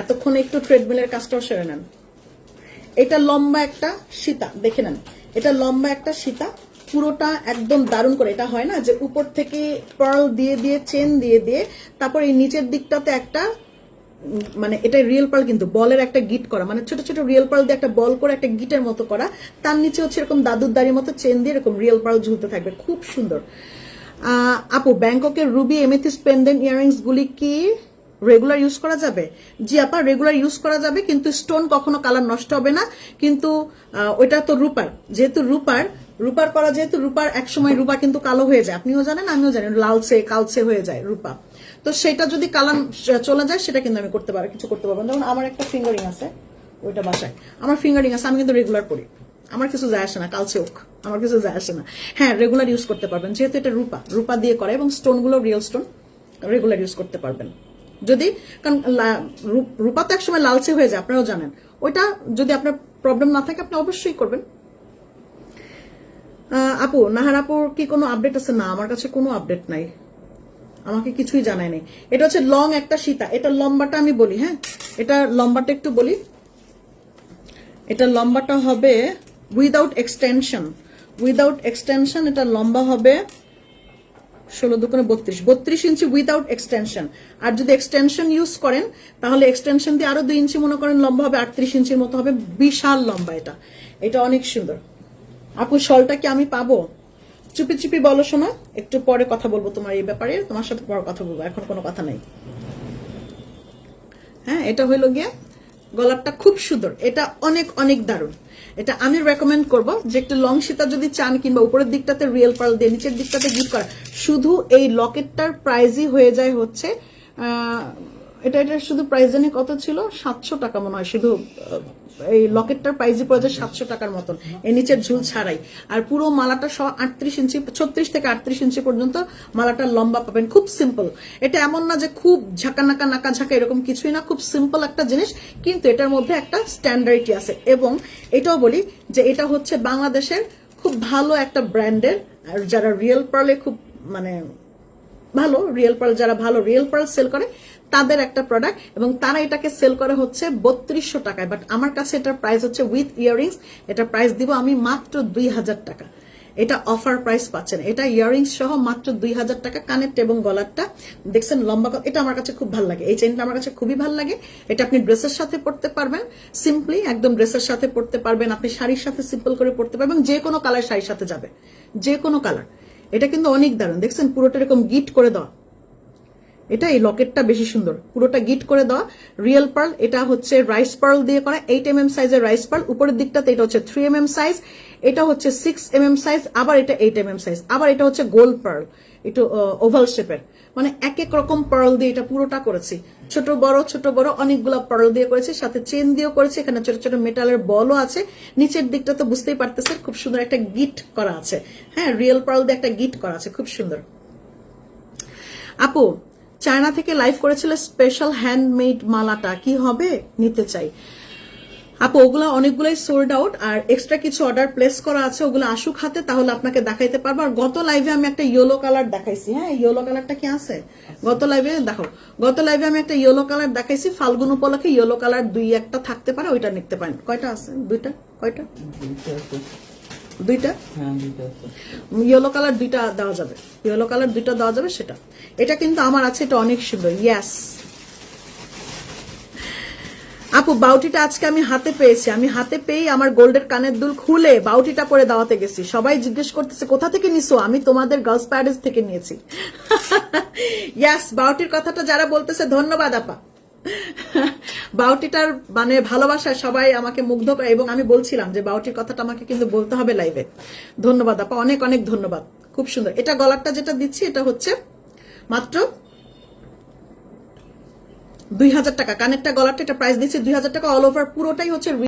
এতক্ষণ একটু ট্রেডমিলের কাজটাও সেরে নেন। এটা লম্বা একটা সীতা, দেখে নেন। এটা লম্বা একটা সীতা, পুরোটা একদম দারুণ করে। এটা হয় না যে উপর থেকে পার্ল দিয়ে দিয়ে চেন দিয়ে দিয়ে, তারপর এই নিচের দিকটাতে একটা মানে এটা রিয়েল পার্ল কিন্তু, বলের একটা গিট করা। মানে ছোট ছোট রিয়েল পার্ল দিয়ে একটা বল করে একটা গিটের মতো করা। তার নিচে হচ্ছে এরকম দাদুর দাড়ির মতো চেন দিয়ে এরকম রিয়েল পার্ল ঝুলতে থাকবে। খুব সুন্দর। আপু, ব্যাংককের রুবি, এমেথিস, পেন্ডেন্ট ইয়ারিংস গুলি কি রেগুলার ইউজ করা যাবে? জি আপা রেগুলার ইউজ করা যাবে, কিন্তু স্টোন কখনো কালার নষ্ট হবে না। কিন্তু ওইটা তো রূপার। যেহেতু রূপার রূপার করা যেহেতু রূপার, একসময় রূপা কিন্তু কালো হয়ে যায়। আপনিও জানেন, আমিও জানি, লালচে, কালচে হয়ে যায় রূপা। তো সেটা যদি কালার চলে যায়, সেটা কিন্তু আমি করতে পারব, কিছু করতে পারব যেমন আমার একটা ফিঙ্গারিং আছে, ওইটা বাসায়। আমার ফিঙ্গারিং আছে, আমি কিন্তু রেগুলার করি। আমার কিছু যায় আসে না, কালচে হোক, আমার কিছু যায় আসে না। হ্যাঁ রেগুলার ইউজ করতে পারবেন, যেহেতু এটা রূপা। রূপা দিয়ে করা এবং স্টোনগুলো রিয়েল স্টোন রেগুলার ইউজ করতে পারবেন। যদি, কারণ রূপা তো একসময় লালচে হয়ে যায়, আপনারাও জানেন। ওইটা যদি আপনার প্রবলেম না থাকে, আপনি অবশ্যই করবেন। আপু, নাহার আপুর কি কোনো আপডেট আছে? না, আমার কাছে কোনো আপডেট নাই। আমাকে কিছুই জানায় নেই। এটা হচ্ছে লং একটা সীতা। এটা লম্বাটা আমি বলি হ্যাঁ? এটা লম্বাটা একটু বলি। এটা লম্বাটা হবে উইদাউট এক্সটেনশন উইদাউট এক্সটেনশন এটা লম্বা হবে ষোলো দোকানে বত্রিশ। বত্রিশ ইঞ্চি উইদাউট এক্সটেনশন আর যদি এক্সটেনশন ইউজ করেন, তাহলে এক্সটেনশন দিয়ে আরও দুই ইঞ্চি মনে করেন লম্বা হবে, আটত্রিশ ইঞ্চির মতো হবে, বিশাল লম্বা এটা। এটা অনেক সুন্দর। আপু, শলটা কি আমি পাবো? চুপি চুপি বলো শোনা, একটু পরে কথা বলব তোমার এই ব্যাপারে। তোমার সাথে পরে কথা বলব, এখন কোনো কথা নাই। হ্যাঁ এটা হইল গিয়ে গলারটা খুব সুন্দর। এটা অনেক অনেক দারুণ। এটা আমি রেকমেন্ড করব যে একটু লং সীতা যদি চান কিংবা উপরের দিকটাতে রিয়েল পার্ল দিয়ে নিচের দিকটাতে গিফট করা, শুধু এই লকেটটার প্রাইজই হয়ে যায় হচ্ছে এটা এটা শুধু প্রাইস জানি কত ছিল? সাতশো টাকা মনে হয়, শুধু এই লকেটটার প্রাইসই পড়ে যায় সাতশো টাকার মতন। এই নিচের ঝুল ছাড়াই। আর পুরো মালাটা সহ আটত্রিশ ইঞ্চি, ছত্রিশ থেকে আটত্রিশ ইঞ্চি পর্যন্ত মালাটা লম্বা পাবেন। খুব সিম্পল এটা এমন না যে খুব ঝাঁকা, নাকা নাকা ঝাঁকা এরকম কিছুই না, খুব সিম্পল একটা জিনিস, কিন্তু এটার মধ্যে একটা স্ট্যান্ডার্ডিটি আছে। এবং এটাও বলি যে এটা হচ্ছে বাংলাদেশের খুব ভালো একটা ব্র্যান্ডের আর যারা রিয়েল পার্লে খুব মানে ভালো রিয়েল পার্ল যারা ভালো রিয়েল পার্ল সেল করে, তাদের একটা প্রোডাক্ট এবং তারা এটাকে সেল করে হচ্ছে বত্রিশশো টাকায়। বাট আমার কাছে এটার প্রাইস হচ্ছে উইথ ইয়ারিংস এটা প্রাইস দিব আমি মাত্র দুই হাজার টাকা। এটা অফার প্রাইস পাচ্ছেন। এটা ইয়ারিংস সহ মাত্র দুই হাজার টাকা কানেক্ট এবং গলারটা। দেখছেন লম্বা এটা আমার কাছে খুব ভালো লাগে। এই চেনটা আমার কাছে খুবই ভালো লাগে। এটা আপনি ড্রেসের সাথে পড়তে পারবেন। সিম্পলি একদম ড্রেসের সাথে পড়তে পারবেন। আপনি শাড়ির সাথে সিম্পল করে পড়তে পারবেন। যে কোনো কালার শাড়ির সাথে যাবে। যে কোনো কালার এটা কিন্তু অনেক দারুণ। দেখছেন পুরোটা এরকম গিট করে দেওয়া। এটা এই লকেটটা বেশি সুন্দর। পুরোটা গিট করে দেওয়া। রিয়েল পার্ল, এটা হচ্ছে রাইস পার্ল দিয়ে করা। এইট এম এম সাইজের রাইস পার্ল। উপরের দিকটাতে এটা হচ্ছে থ্রি এম এম সাইজ। এটা হচ্ছে সিক্স এম এম সাইজ। আবার এটা এইট এম এম সাইজ। আবার এটা হচ্ছে গোল্ড পার্ল। একটু ওভাল শেপের। মানে এক এক রকম পার্ল দিয়ে এটা পুরোটা করেছি। ছোট, বড় ছোট, বড় অনেকগুলো পার্ল দিয়ে করেছি। সাথে চেন দিয়েও করেছি। এখানে ছোট ছোট মেটালের বলও আছে। নিচের দিকটা তো বুঝতেই পারতেছে খুব সুন্দর একটা গিট করা আছে। হ্যাঁ রিয়েল পার্ল দিয়ে একটা গিট করা আছে। খুব সুন্দর। আপু চায়না থেকে লাইভ করেছিল স্পেশাল হ্যান্ডমেড মালাটা। কি হবে? নিতে চাই। আপু, ওগুলো অনেকগুলোই সোল্ড আউট আর এক্সট্রা কিছু অর্ডার প্লেস করা আছে, ওগুলো আসুক হাতে, তাহলে আপনাকে দেখাইতে পারব। আর গত লাইভে আমি একটা ইয়েলো কালার দেখাইছি হ্যাঁ? ইয়েলো কালারটা কি আছে? গত লাইভে দেখো, গত লাইভে আমি একটা ইয়েলো কালার দেখাইছি, ফাল্গুন উপলক্ষে ইয়েলো কালার দুই একটা থাকতে পারে, ওইটা নিতে পারেন। কয়টা আছে? দুইটা? কয়টা? দুইটা? হ্যাঁ ইয়েলো কালার দুইটা দেওয়া যাবে। ইয়েলো কালার দুইটা দেওয়া যাবে সেটা। এটা কিন্তু আমার আছে এটা অনেক সুন্দর। ইয়াস আপু বাউটিটা আজকে আমি হাতে পেয়েছি। আমি হাতে পেয়ে আমার গোল্ডের কানের দুল খুলে বাউটিটা পরে দাওয়াতে গেছি। সবাই জিজ্ঞেস করতেছে কোথা থেকে নিছো? আমি তোমাদের গার্লস প্যারেস থেকে নিয়েছি। ইয়াস বাউটির কথাটা যারা বলতেছে ধন্যবাদ আপা। বাউটিটার মানে ভালোবাসা সবাই আমাকে মুগ্ধ করে, এবং আমি বলছিলাম যে বাউটির কথাটা আমাকে কিন্তু বলতে হবে লাইভে ধন্যবাদ, আপা, অনেক অনেক ধন্যবাদ। খুব সুন্দর। এটা গলারটা যেটা দিচ্ছি, এটা হচ্ছে মাত্র দুই হাজার টাকা। কানেরটা, গলারটা, এটা প্রাইস দিচ্ছে দুই হাজার টাকা অল ওভার পুরোটাই হচ্ছে